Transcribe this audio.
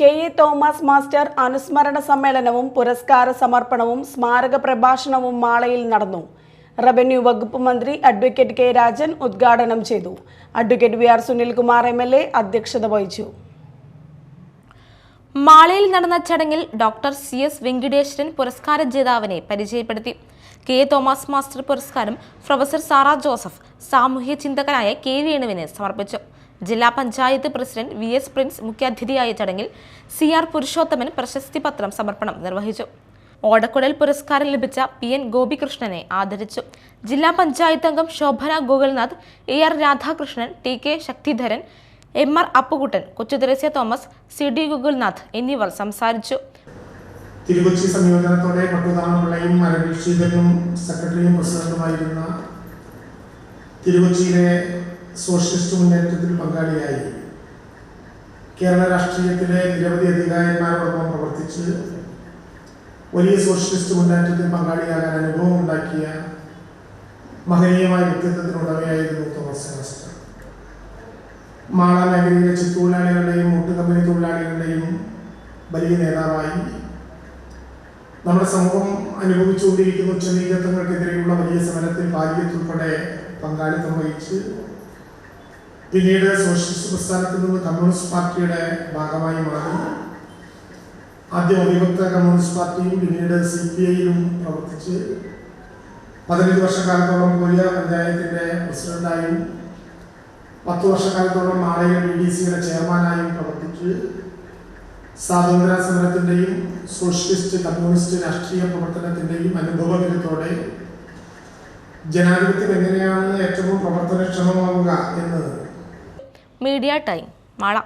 K A Thomas master അനുസ്മരണ സമ്മേളനവും പുരസ്കാര സമർപ്പണവും സ്മാരക പ്രഭാഷണവും മാളയിൽ നടന്നു. റവന്യൂ വകുപ്പ് മന്ത്രി അഡ്വക്കേറ്റ് കെ രാജൻ ഉദ്ഘാടനം ചെയ്തു. Advocate V R Sunilkumar M L A അധ്യക്ഷത വഹിച്ചു. മാളയിൽ നടന്ന ചടങ്ങിൽ ഡോക്ടർ സി എസ് വെങ്കിടേശ്വരൻ പുരസ്കാര ജേതാവിനെ പരിചയപ്പെടുത്തി. കെ തോമസ് മാസ്റ്റർ പുരസ്കാരം പ്രൊഫസർ സാറ ജോസഫ് സാമൂഹ്യ ചിന്തകനായ കെ വേണുവിന് സമർപ്പിച്ചു. ജില്ലാ panchayat president V S Prince മുഖ്യാതിഥിയായ ചടങ്ങിൽ സി ആർ പുരുഷോത്തമൻ പ്രശസ്തി പത്രം സമർപ്പണം നിർവഹിച്ചു. ഓടക്കുഴൽ പുരസ്കാരം ലഭിച്ച പി എൻ ഗോപികൃഷ്ണനെ ആദരിച്ചു. ജില്ലാ പഞ്ചായത്ത് അംഗം Shobhana Gokulnath A R Radhakrishnan T K Sakthidharan M R Appukuttan Kochutheresya Thomas C D Gokulnath എന്നിവർ സംസാരിച്ചു. തിരുകൊച്ചി സംയോജനത്തോടെ പട്ടുതാമപിള്ളയും അരവീക്ഷിതനും സെക്രട്ടറിയും പ്രസിഡന്റുമായിരുന്ന തിരുകൊച്ചിയിലെ സോഷ്യലിസ്റ്റ് മുന്നേറ്റത്തിൽ പങ്കാളിയായി. കേരള രാഷ്ട്രീയത്തിലെ നിരവധി അധികാരിമാരോടൊപ്പം പ്രവർത്തിച്ച് വലിയ സോഷ്യലിസ്റ്റ് മുന്നേറ്റത്തിൽ പങ്കാളിയാകാൻ അനുഭവം ഉണ്ടാക്കിയ മഹനീയമായ വ്യക്തിത്വത്തിനുടമയായിരുന്നു തോമസ് മാസ്റ്റർ മാള മേഖലയിലെ ചിത്തൊഴിലാളികളുടെയും മുട്ട് കമ്പനി തൊഴിലാളികളുടെയും വലിയ നേതാവായി. നമ്മുടെ സമൂഹം അനുഭവിച്ചുകൊണ്ടിരിക്കുന്ന ഉച്ചനീചത്വങ്ങൾക്കെതിരെയുള്ള വലിയ സമരത്തിൽ ഭാഗ്യത്തുൾപ്പെടെ പങ്കാളിത്തം വഹിച്ച് പിന്നീട് സോഷ്യലിസ്റ്റ് പ്രസ്ഥാനത്തിൽ നിന്ന് കമ്മ്യൂണിസ്റ്റ് പാർട്ടിയുടെ ഭാഗമായി മാറി. ആദ്യം അവിഭക്ത കമ്മ്യൂണിസ്റ്റ് പാർട്ടിയും പിന്നീട് സി പി ഐയിലും പ്രവർത്തിച്ച് പതിനഞ്ച് വർഷക്കാലത്തോളം കൊലിയ പഞ്ചായത്തിന്റെ പ്രസിഡന്റായും പത്ത് വർഷക്കാലത്തോളം മാളയിൽ ബി ഡി സിയുടെ ചെയർമാനായും പ്രവർത്തിച്ച് സ്വാതന്ത്ര്യ സമരത്തിന്റെയും സോഷ്യലിസ്റ്റ് കമ്മ്യൂണിസ്റ്റ് രാഷ്ട്രീയ പ്രവർത്തനത്തിന്റെയും അനുഭവകരത്തോടെ ജനാധിപത്യം എങ്ങനെയാണ് ഏറ്റവും പ്രവർത്തനക്ഷമമാവുക എന്ന് മീഡിയ ടൈം. മാള.